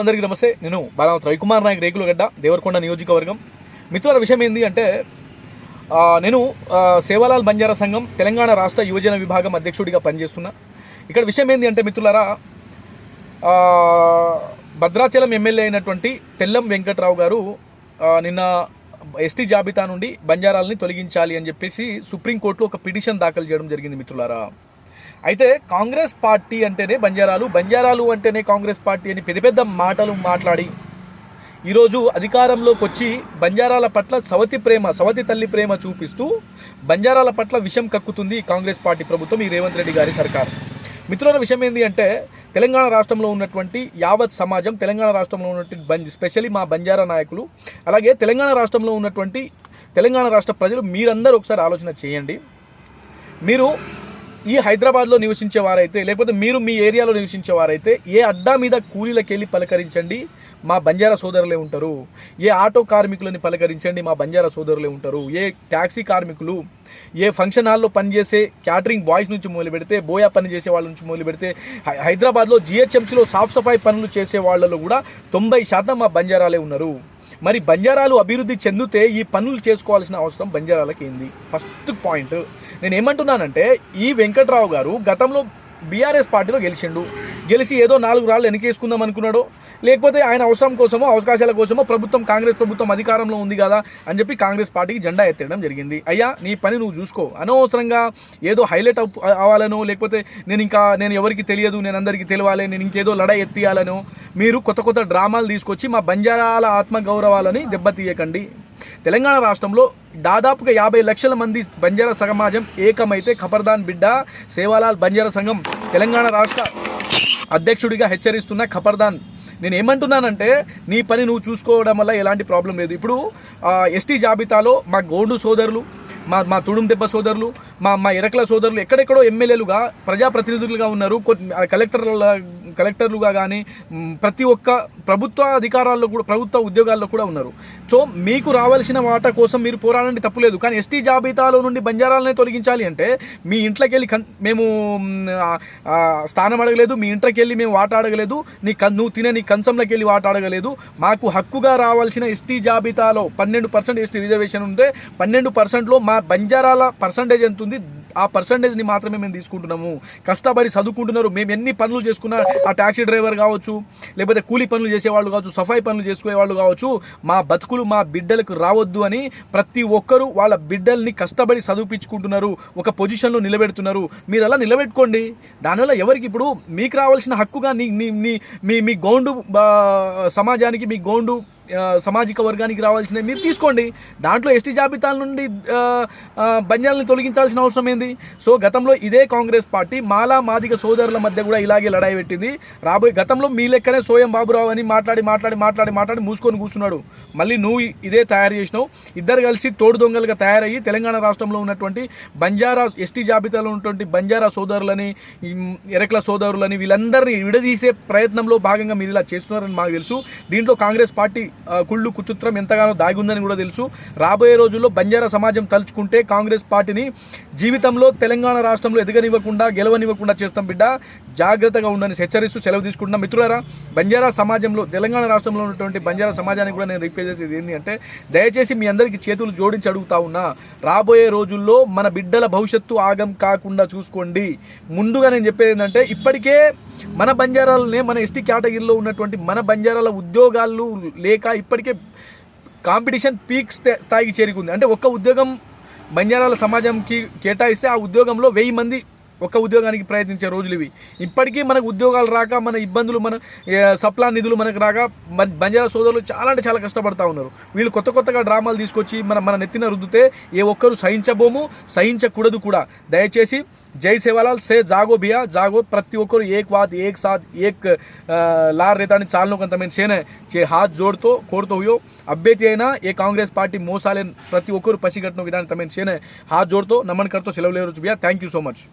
అందరికీ నమస్తే. నేను బాలావత్ రవికుమార్ నాయక్ రేకులగడ్డ దేవరకొండ నియోజకవర్గం. మిత్రుల విషయం ఏంది అంటే నేను సేవాలాల్ బంజారా సంఘం తెలంగాణ రాష్ట్ర యువజన విభాగం అధ్యక్షుడిగా పనిచేస్తున్నా. ఇక్కడ విషయం ఏంటి అంటే మిత్రులారా భద్రాచలం ఎమ్మెల్యే అయినటువంటి తెల్లం వెంకట్రావు గారు నిన్న ఎస్టీ జాబితా నుండి బంజారాలని తొలగించాలి అని చెప్పేసి సుప్రీంకోర్టులో ఒక పిటిషన్ దాఖలు చేయడం జరిగింది మిత్రులారా. అయితే కాంగ్రెస్ పార్టీ అంటేనే బంజారాలు బంజారాలు అంటేనే కాంగ్రెస్ పార్టీ అని పెద్ద పెద్ద మాటలు మాట్లాడి ఈరోజు అధికారంలోకి వచ్చి బంజారాల పట్ల సవతి ప్రేమ సవతి తల్లి ప్రేమ చూపిస్తూ బంజారాల పట్ల విషం కక్కుతుంది కాంగ్రెస్ పార్టీ ప్రభుత్వం ఈ రేవంత్ రెడ్డి గారి సర్కార్. మిత్రుల విషయం ఏంటి అంటే తెలంగాణ రాష్ట్రంలో ఉన్నటువంటి యావత్ సమాజం తెలంగాణ రాష్ట్రంలో ఉన్నటువంటి బంజ్ స్పెషల్లీ మా బంజారా నాయకులు అలాగే తెలంగాణ రాష్ట్రంలో ఉన్నటువంటి తెలంగాణ రాష్ట్ర ప్రజలు మీరందరూ ఒకసారి ఆలోచన చేయండి. మీరు ఈ హైదరాబాద్లో నివసించే వారైతే లేకపోతే మీరు మీ ఏరియాలో నివసించే వారైతే ఏ అడ్డా మీద కూలీలకు వెళ్ళి పలకరించండి మా బంజారా సోదరులే ఉంటారు. ఏ ఆటో కార్మికులని పలకరించండి మా బంజారా సోదరులే ఉంటారు. ఏ ట్యాక్సీ కార్మికులు ఏ ఫంక్షన్ హాల్లో పనిచేసే క్యాటరింగ్ బాయ్స్ నుంచి మొదలు పెడితే బోయా పని చేసే వాళ్ళ నుంచి మొదలు పెడితే హైదరాబాద్లో జిహెచ్ఎంసీలో సాఫ్ సఫాయి పనులు చేసే వాళ్ళలో కూడా తొంభై శాతం మా బంజారాలే ఉన్నారు. మరి బంజారాలు అభివృద్ధి చెందితే ఈ పనులు చేసుకోవాల్సిన అవసరం బంజారాలకి ఏంది? ఫస్ట్ పాయింట్ నేను ఏమంటున్నానంటే ఈ వెంకట్రావు గారు గతంలో బీఆర్ఎస్ పార్టీలో గెలిచిండు. గెలిచి ఏదో నాలుగు రాళ్ళు వెనకేసుకుందాం అనుకున్నాడో లేకపోతే ఆయన అవసరం కోసమో అవకాశాల కోసమో ప్రభుత్వం కాంగ్రెస్ ప్రభుత్వం అధికారంలో ఉంది కదా అని చెప్పి కాంగ్రెస్ పార్టీకి జెండా ఎత్తడం జరిగింది. అయ్యా నీ పని నువ్వు చూసుకో. అనవసరంగా ఏదో హైలైట్ అవ్వాలనో లేకపోతే నేను ఇంకా నేను ఎవరికి తెలియదు నేను అందరికీ తెలియాలి నేను ఇంకేదో లడ ఎత్తియాలనో మీరు కొత్త కొత్త డ్రామాలు తీసుకొచ్చి మా బంజారాల ఆత్మగౌరవాలని దెబ్బతీయకండి. తెలంగాణ రాష్ట్రంలో దాదాపుగా యాభై లక్షల మంది బంజారా సమాజం ఏకమైతే ఖబర్దాన్ బిడ్డ సేవాలాల్ బంజారా సంఘం తెలంగాణ రాష్ట్ర అధ్యక్షుడిగా హెచ్చరిస్తున్న ఖబర్దాన్. నేను ఏమంటున్నానంటే నీ పని నువ్వు చూసుకోవడం వల్ల ఎలాంటి ప్రాబ్లం లేదు. ఇప్పుడు ఎస్టీ జాబితాలో మా గోండు సోదరులు మా మా తుడుం దెబ్బ సోదరులు మా మా ఎరకల సోదరులు ఎక్కడెక్కడో ఎమ్మెల్యేలుగా ప్రజాప్రతినిధులుగా ఉన్నారు. కలెక్టర్ల కలెక్టర్లుగా కానీ ప్రతి ఒక్క ప్రభుత్వ అధికారాల్లో కూడా ప్రభుత్వ ఉద్యోగాల్లో కూడా ఉన్నారు. సో మీకు రావాల్సిన వాటా కోసం మీరు పోరాడండి తప్పులేదు. కానీ ఎస్టీ జాబితాలో నుండి బంజారాలనే తొలగించాలి అంటే మీ ఇంట్లోకి వెళ్ళి కన్- మేము స్థానం అడగలేదు మీ ఇంట్లోకి వెళ్ళి మేము వాట అడగలేదు నీ నువ్వు తినే నీ కంచంలోకి వెళ్ళి వాట అడగలేదు. మాకు హక్కుగా రావాల్సిన ఎస్టీ జాబితాలో పన్నెండు పర్సెంట్ ఎస్టీ రిజర్వేషన్ ఉంటే పన్నెండు పర్సెంట్లో మా బంజారాల పర్సంటేజ్ ఎంత ఉంది ఆ పర్సంటేజ్ని మాత్రమే మేము తీసుకుంటున్నాము. కష్టపడి చదువుకుంటున్నారు. మేము ఎన్ని పనులు చేసుకున్నా ఆ ట్యాక్సీ డ్రైవర్ కావచ్చు లేకపోతే కూలీ పనులు చేసేవాళ్ళు కావచ్చు సఫాయి పనులు చేసుకునే వాళ్ళు కావచ్చు మా బతుకులు మా బిడ్డలకు రావద్దు అని ప్రతి ఒక్కరూ వాళ్ళ బిడ్డల్ని కష్టపడి చదివిపించుకుంటున్నారు. ఒక పొజిషన్లో నిలబెడుతున్నారు. మీరు అలా నిలబెట్టుకోండి. దానివల్ల ఎవరికి ఇప్పుడు మీకు రావాల్సిన హక్కుగా నీ మీ మీ గౌండు సమాజానికి మీ గౌండు సామాజిక వర్గానికి రావాల్సినవి మీరు తీసుకోండి. దాంట్లో ఎస్టీ జాబితాల నుండి బంజాలని తొలగించాల్సిన అవసరం ఏంది? సో గతంలో ఇదే కాంగ్రెస్ పార్టీ మాలా మాదిగ సోదరుల మధ్య కూడా ఇలాగే లడాయి పెట్టింది. రాబోయే గతంలో మీ లెక్కనే సోయం బాబురావు అని మాట్లాడి మాట్లాడి మాట్లాడి మాట్లాడి మూసుకొని కూర్చున్నాడు. మళ్ళీ నువ్వు ఇదే తయారు చేసినావు. ఇద్దరు కలిసి తోడు దొంగలుగా తయారయ్యి తెలంగాణ రాష్ట్రంలో ఉన్నటువంటి బంజారా ఎస్టీ జాబితాలో ఉన్నటువంటి బంజారా సోదరులని ఎరకల సోదరులని వీళ్ళందరినీ విడదీసే ప్రయత్నంలో భాగంగా మీరు ఇలా చేస్తున్నారని మాకు తెలుసు. దీంట్లో కాంగ్రెస్ పార్టీ కుళ్ళు కుతుత్రం ఎంతగానో దాగి ఉందని కూడా తెలుసు. రాబోయే రోజుల్లో బంజారా సమాజం తలుచుకుంటే కాంగ్రెస్ పార్టీని జీవితంలో తెలంగాణ రాష్ట్రంలో ఎదగనివ్వకుండా గెలవనివ్వకుండా చేస్తాం బిడ్డ. జాగ్రత్తగా ఉండని హెచ్చరిస్తూ సెలవు తీసుకుంటున్నాం. మిత్రులారా బంజారా సమాజంలో తెలంగాణ రాష్ట్రంలో ఉన్నటువంటి బంజారా సమాజానికి కూడా నేను రిక్వెస్ట్ చేసేది ఏంటి అంటే దయచేసి మీ అందరికీ చేతులు జోడించి అడుగుతా ఉన్నా రాబోయే రోజుల్లో మన బిడ్డల భవిష్యత్తు ఆగం కాకుండా చూసుకోండి. ముందుగా నేను చెప్పేది ఏంటంటే ఇప్పటికే మన బంజారాలనే మన ఎస్టీ కేటగిరీలో ఉన్నటువంటి మన బంజారాల ఉద్యోగాలు లేక ఇప్పటికే కాంపిటీషన్ పీక్ స్థాయికి చేరుకుంది. అంటే ఒక్క ఉద్యోగం బంజారాల సమాజంకి కేటాయిస్తే ఆ ఉద్యోగంలో వెయ్యి మంది ఒక్క ఉద్యోగానికి ప్రయత్నించే రోజులు ఇవి. ఇప్పటికీ మనకు ఉద్యోగాలు రాక మన ఇబ్బందులు మన సప్లా నిధులు మనకు రాక మన బంజారా సోదరులు చాలా అంటే చాలా కష్టపడతా ఉన్నారు. వీళ్ళు కొత్త కొత్తగా డ్రామాలు తీసుకొచ్చి మన మన నెత్తిన రుద్దితే ఏ ఒక్కరు సహించబోము సహించకూడదు కూడా. దయచేసి జై సేవాలాల్ సే జాగో భియా జాగో ప్రతి ఒక్కరు ఏక్ బాత్ ఏక్ సాత్ ఏక్ ఆ, లార్ రేతాని చాలను కొంత మేము చేనే చే హాత్ జోడ్తో కోరుతో హుయో అభ్యర్థి అయినా ఏ కాంగ్రెస్ పార్టీ మోసాలే ప్రతి ఒక్కరు పసిగట్టిన విధానం తమ చేనే హాత్ జోడ్తో నమన్ కర్తో సెలవు లేరు భయ్యా థ్యాంక్ యూ సో మచ్